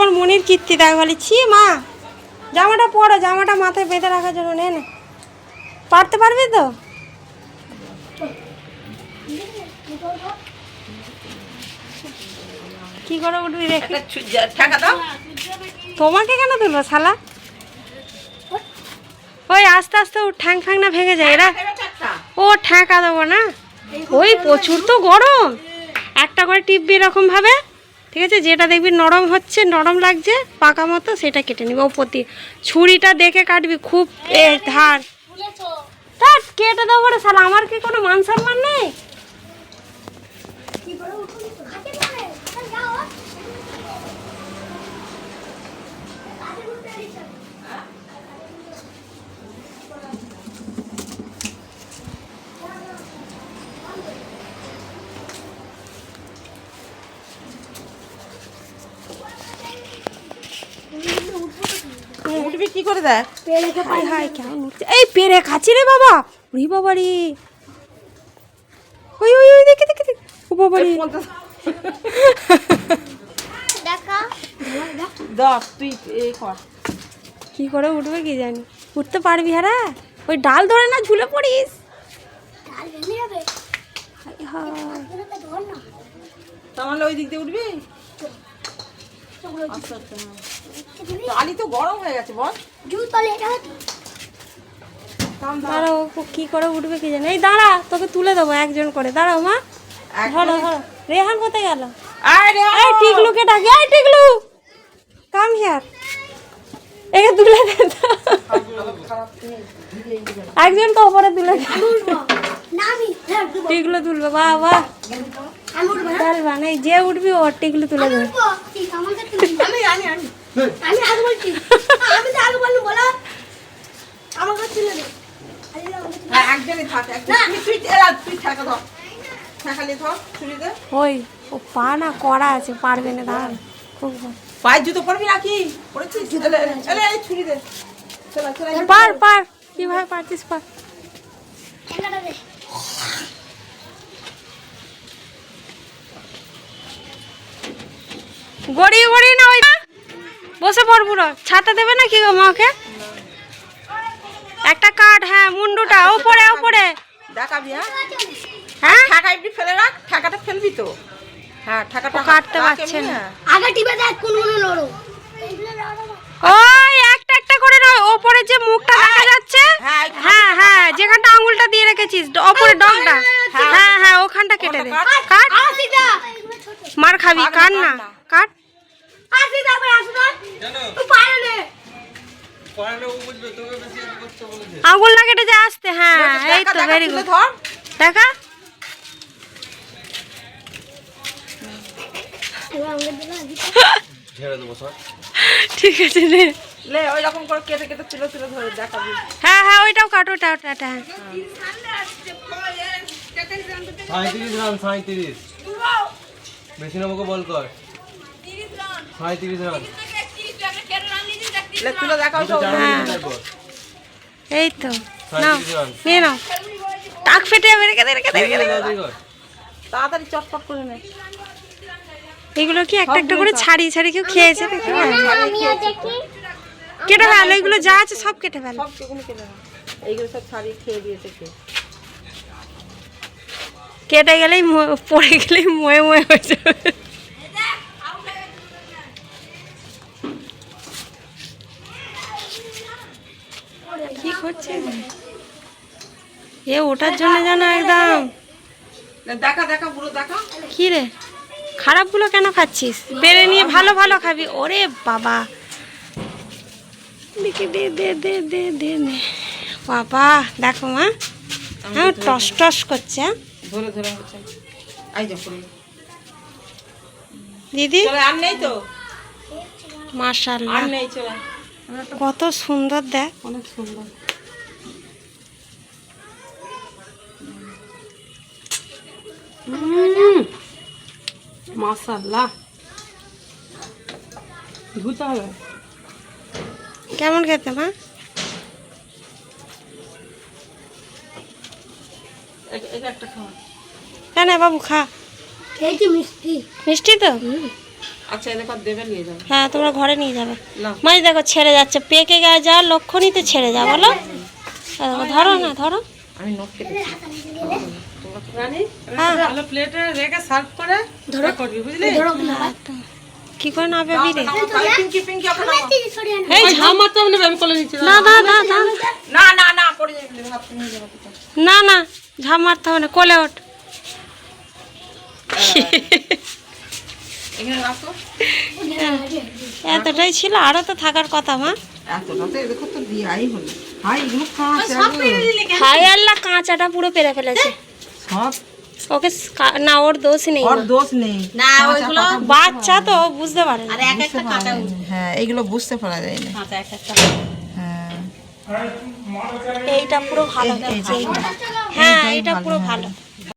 আবার মনির কীর্তি দেখ বলে ছি মা জামাটা পরো জামাটা মাথায় বেঁধে রাখার জন্য নে নে। পারতে পারবি তো? কি করে উঠবি রেখে তোমাকে কেন তুলবো শালা? ওই আস্তে আস্তে ও ঠ্যাং ফ্যাং না ভেঙে যায় এরা ও ঠেকা দেবো না? ওই প্রচুর তো গরম। একটা করে টিপবি এরকম ভাবে? ঠিক আছে? যেটা দেখবি নরম হচ্ছে, নরম লাগছে, পাকা মতো সেটা কেটে নিবি। ওপর দিয়ে। ছুরিটা দেখে কাটবি, খুব ধার। কেটে দেবো রে শালা, আমার কি কোনো মান সম্মান নেই? উঠবি কি করে দেখ? হাই হাই কেমন উঠছে। এই পেরে খাচ্ছি রে বাবা। ওরে বাবা রে ওই ওই ওই দেখে দেখে দেখে। ও বাবা রে দশ তুই এ কর। কি করে উঠবে কি জানি। উঠতে পারবি হ্যাঁ ওই ডাল ধরে না ঝুলে পড়িস। তাহলে ওই দিক দিয়ে উঠবি? আচ্ছা আচ্ছা চালি তো গরম হয়ে গেছে বল। দাঁড়াও কি করে উঠবে কি জানি? এই দাঁড়া তোকে তুলে দেবো একজন করে। দাঁড়াও মা। ধরো ধরো। রেহান কোথায় গেল? আরে এই টিকলুকে ডাকি? এই টিকলু! Come here. একে তুলে দে। তো। একজনকে ওপরে তুলে। টিকলু তুলবে বাহ বাহ চলবা না। যে উঠবি ওর টিকলু তুলে দেবে। আমি আগে বলছি। আমি তো আগে বললাম বলো। হ্যাঁ থাক তুই তুই ঠেকা ধর। ঠেকালি ধর ওই ও পা না করা আছে পারবে না দাঁড়ান। খুব পায়ের জুতো পরবি নাকি? পরেছিস? এলে এলে এই ছুরি দে চলা চলা পার পার। কীভাবে পারছিস পার। গড়িয়ে গড়িয়ে না ওই বসে পড়ব ছাতা দেবে না কি গো মাকে একটা কাঠ হ্যাঁ মুন্ডুটা ওপরে ওপরে। দেখাবি হ্যাঁ? হ্যাঁ? ঠাকা এমনি ফেলে রাখ ঠাকাটা ফেলবি তো। হ্যাঁ ঠাকাটা কাটতে পারছে না। হ্যাঁ। আগে টিপে দেখ কোন কোন লড়ো ওই একটা একটা করে নয় ওপরে যে মুখটা দেখা যাচ্ছে? হ্যাঁ, হ্যাঁ হ্যাঁ যেখানটা আঙুলটা দিয়ে রেখেছিস ড- ওপরে ডগটা। হ্যাঁ হ্যাঁ ওখানটা কেটে দে। কাট। মার খাবি কাট না, কাট কাট না। কাট। আসি দা ভাই আসি তুই পারে নে। আঙুল না কেটে যে আসতে হ্যাঁ এই তো ভেরি গুড দেখা? ঠিক আছে রে লে ওই রকম করে কেটে কেটে তুলে তুলে ধরে দেখাবি। হ্যাঁ হ্যাঁ ওইটাও কাটো ওটা ওটা ওটা, হ্যাঁ। সাঁত্রিশ রান সাঁত্রিশ বেশি নামকে বল কর সাঁত্রিশ রান লে তুলে দেখাও সব হ্যাঁ তারপর এই তো নাও নিয়ে নাও। টাক ফেটে যাবে রেখে দে রেখে দে তাড়াতাড়ি চটপট করে নে। এগুলো কি একটা একটা করে ছাড়িয়ে ছাড়িয়ে কেউ খেয়েছে? হ্যাঁ, কেটে ফেলো এগুলো যা আছে সব কেটে ফেলো। কেটে এইগুলো সব ছাড়িয়ে খেয়ে দিয়েছে কেটে গেলেই পড়ে গেলেই ময়ে ময়ে হয়ে যাবে। কি করছে? এ ওটার জন্য জানো একদম দেখা। দেখা পুরো দেখা। কি রে? খারাপগুলো কেন খাচ্ছিস? বেড়ে নিয়ে ভালো ভালো খাবি। ওরে বাবা। দেখে দে দে দে দে দে দে বাবা দেখো মা। হ্যাঁ টস টস করছে? ধরে ধরে হচ্ছে। আই যা দিদি? আর নেই তো? মাশাল্লাহ আর নেই চলে। কত সুন্দর দেখ। অনেক সুন্দর। মাশাল্লাহ ধুতে হবে। কেমন খেতে মা? একটা খাওয়া। কেন বাবু খা। মিষ্টি। মিষ্টি তো? আচ্ছা এদের কর দেবে? নিয়ে যাবে। হ্যাঁ তোমরা ঘরে নিয়ে যাবে। মাঝ দেখো ছেড়ে যাচ্ছে। পেকে গায়ে যাওয়ার লক্ষণই তো ছেড়ে যা বলো। ধরো না ধরো। আমি হ্যাঁ। ভালো প্লেটে রেখে সার্ভ করে ধরে। করবি বুঝলি? একদম। কি করে না বেবি রে না এই ঝাম তো নেবে আমি কোলে নিচ্ছি না না না না। না না না পড়ে যাবে হাত নিয়ে যাবে না না ঝাম মারতে হবে না কোলে ওঠ। এতটাই ছিল আরও তো থাকার কথা মা। হাই আল্লাহ কাঁচাটা পুরো পেরে ফেলেছে। ওকে না ওর দোষ নেই। ওর দোষ নেই। না ওইগুলো বাচ্চা তো বুঝতে পারে না। আর এক একটা কাটা হ্যাঁ এগুলো বুঝতে পারা যায় না। কাঁচা এক একটা। হ্যাঁ। এইটা পুরো ভালো। হ্যাঁ এইটা পুরো ভালো।